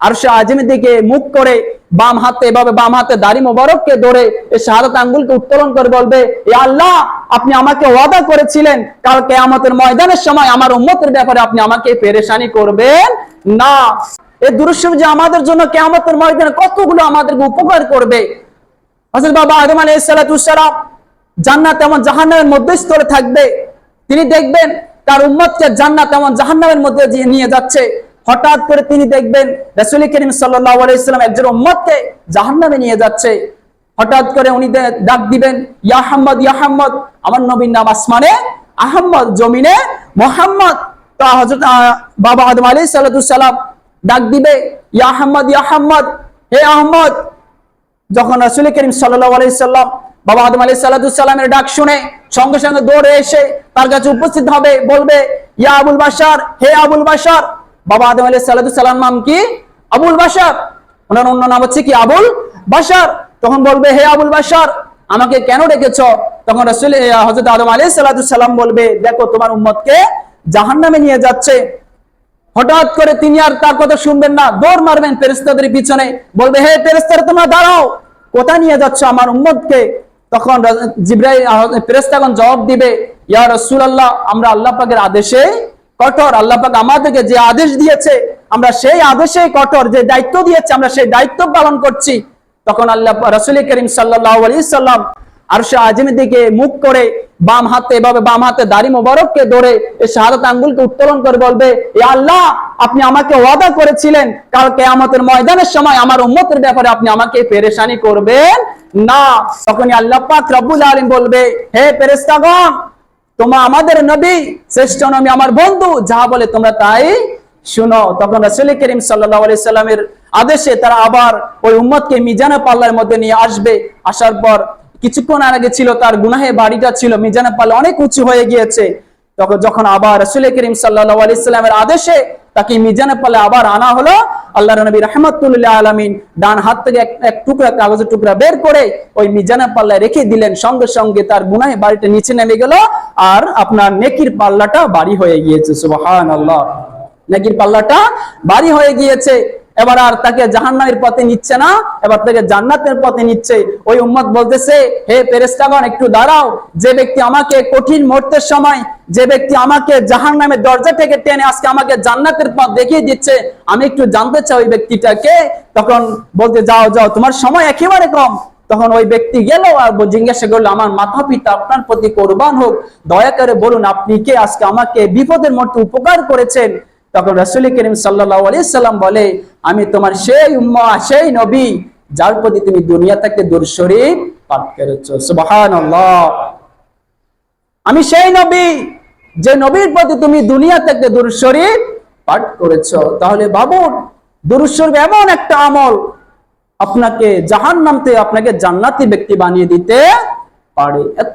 আর সে আজমের দিকে মুখ করে বাম হাতে, এভাবে বাম হাতে দাড়ি মোবারককে ধরে এই শাহাদাত আঙ্গুলকে উত্তোলন করে বলবে, এ আল্লাহ, আপনি আমাকে ওয়াদা করেছিলেন, কাল কেয়ামতের ময়দানের সময় আমার উম্মতের ব্যাপারে আপনি আমাকে পেরেশানি করবেন না। এই দুরুশ্বর যে আমাদের জন্য কেয়ামতের ময়দানে কতগুলো আমাদেরকে উপকার করবে। হযরত বাবা আদম আলাইহিস সালাম জান্নাত এবং জাহান্নামের মধ্যে স্তরে থাকবে। তিনি দেখবেন তার উম্মতকে জান্নাত এবং জাহান্নামের মধ্যে নিয়ে যাচ্ছে। হঠাৎ করে তিনি দেখবেন রাসূল করিম সাল্লাম একজন উম্মতকে জাহান্নামে নিয়ে যাচ্ছে। হঠাৎ করে উনি ডাক দিবেন ইয়া হাম্মদ ইয়া হাম্মদ আমার নবীর নাম আসমানে আহম্মদ জমিনে মোহাম্মদ। তা হযরত আহ, বাবা আদম আলাইহিস সালাম ডাক দিবে ইয়া আহম্মদ ইয়া আহম্মদ হে যখন রাসুল করিম সাল্লাহ বাবা আদম আলী সাল্লামের ডাক শুনে সঙ্গে সঙ্গে দৌড়ে এসে তার কাছে উপস্থিত হবে বলবে ইয়া আবুল বাসার হে আবুল বাসার বাবা আদম আলী সাল্লাম নাম কি? আবুল বাসার ওনার অন্য নাম হচ্ছে কি? আবুল বাসার তখন বলবে, হে আবুল বাসার আমাকে কেন ডেকেছ? তখন রাসুল হজরত আদম আলী সাল্লাম বলবে, দেখো, তোমার উম্মতকে জাহান্নামে নিয়ে যাচ্ছে। হঠাৎ করে তিনি আর তার কথা শুনবেন না। দৌড় মারবেন ফেরেস্তাদের পিছনে। বলবে, হে ফেরেস্তারা তোমরা দাঁড়াও। কোথায় নিয়ে যাচ্ছ আমার উম্মতকে? তখন জিব্রাই ফেরেস্তাগণ জবাব দিবে, ইয়া রাসূলুল্লাহ, আমরা আল্লাহ পাকের আদেশে কঠোর, আল্লাহ পাক আমাদেরকে যে আদেশ দিয়েছে, আমরা সেই আদেশে কঠোর, যে দায়িত্ব দিয়েছে, আমরা সেই দায়িত্ব পালন করছি। তখন আল্লাহ রাসূল করিম সাল্লাল্লাহু আলাইহি সাল্লাম আর সে আজমের দিকে মুখ করে বাম হাতে, এভাবে বাম হাতে দাড়ি মোবারককে ধরে এই শাহাদাত আঙ্গুলকে উত্তোলন করে বলবে, এ আল্লাহ, আপনি আমাকে ওয়াদা করেছিলেন, কাল কেয়ামতের ময়দানের সময় আমার উম্মতের ব্যাপারে আপনি আমাকে পেরেশানি করবেন না। তখনই আল্লাহ পাক রব্বুল আলামিন বলবে, হে ফেরেশতাগণ তোমার আমাদের নবী, শ্রেষ্ঠ নবী, আমার বন্ধু, যা বলে তোমরা তাই শুনো। তখন রাসূল করিম সাল্লাল্লাহু আলাইহি সাল্লামের আদেশে তারা আবার ওই উম্মতকে মিজানে পাল্লার মধ্যে নিয়ে আসবে। আসার পর কিছুক্ষণ আগে ছিল তার গুনাহে বাড়িটা ছিল, মিজানে পাল্লা অনেক উঁচু হয়ে গিয়েছে। তখন যখন আবার রাসূল করিম সাল্লাল্লাহু আলাইহি সাল্লামের আদেশে তাকে মিজানে পাল্লা আবার আনা হলো আল্লাহর নবী রহমতুল্লাহ আলমিন ডান হাত থেকে এক টুকরা কাগজের টুকরা বের করে ওই মিজানা পাল্লায় রেখে দিলেন। সঙ্গে সঙ্গে তার গুনায় বাড়িটা নিচে নেমে গেল আর আপনার নেকির পাল্লাটা বাড়ি হয়ে গিয়েছে। সুবহানাল্লাহ। নেকির পাল্লাটা বাড়ি হয়ে গিয়েছে। এবার আর তাকে জাহান্নামের পথে নিচ্ছে না, এবার তাকে জান্নাতের পথে নিচ্ছে। ওই উম্মত বলতেছে, হে ফেরেশতাগণ, একটু দাঁড়াও। যে ব্যক্তি আমাকে কঠিন মুহূর্তের সময়, যে ব্যক্তি আমাকে জাহান্নামের দরজা থেকে টেনে আজকে আমাকে জান্নাতের পথ দেখিয়ে দিচ্ছে, আমি একটু জানতে চাই ওই ব্যক্তিটাকে। তখন বলতে, যাও যাও, তোমার সময় একেবারে কম। তখন ওই ব্যক্তি গেল আর জিজ্ঞাসা করল, আমার মাথা পিতা আপনার প্রতি কোরবান হোক, দয়া করে বলুন, আপনি কে? আজকে আমাকে বিপদের মধ্যে উপকার করেছেন। তখন রাসূল করিম সাল্লাল্লাহু আলাইহি সাল্লাম বলে, আমি তোমার সেই উম্মা সেই নবী, যার প্রতি তুমি দুনিয়া থেকে দূর শরীফ পাঠ করেছ। সুবহানাল্লাহ। আমি সেই নবী, যে নবীর প্রতি তুমি দুনিয়া থেকে দূর শরীফ পাঠ করেছ। তাহলে বাবুন দুরূদ শরীফ এমন একটা আমল, আপনাকে জাহান নামতে আপনাকে জান্নাতি ব্যক্তি বানিয়ে দিতে পারে। এত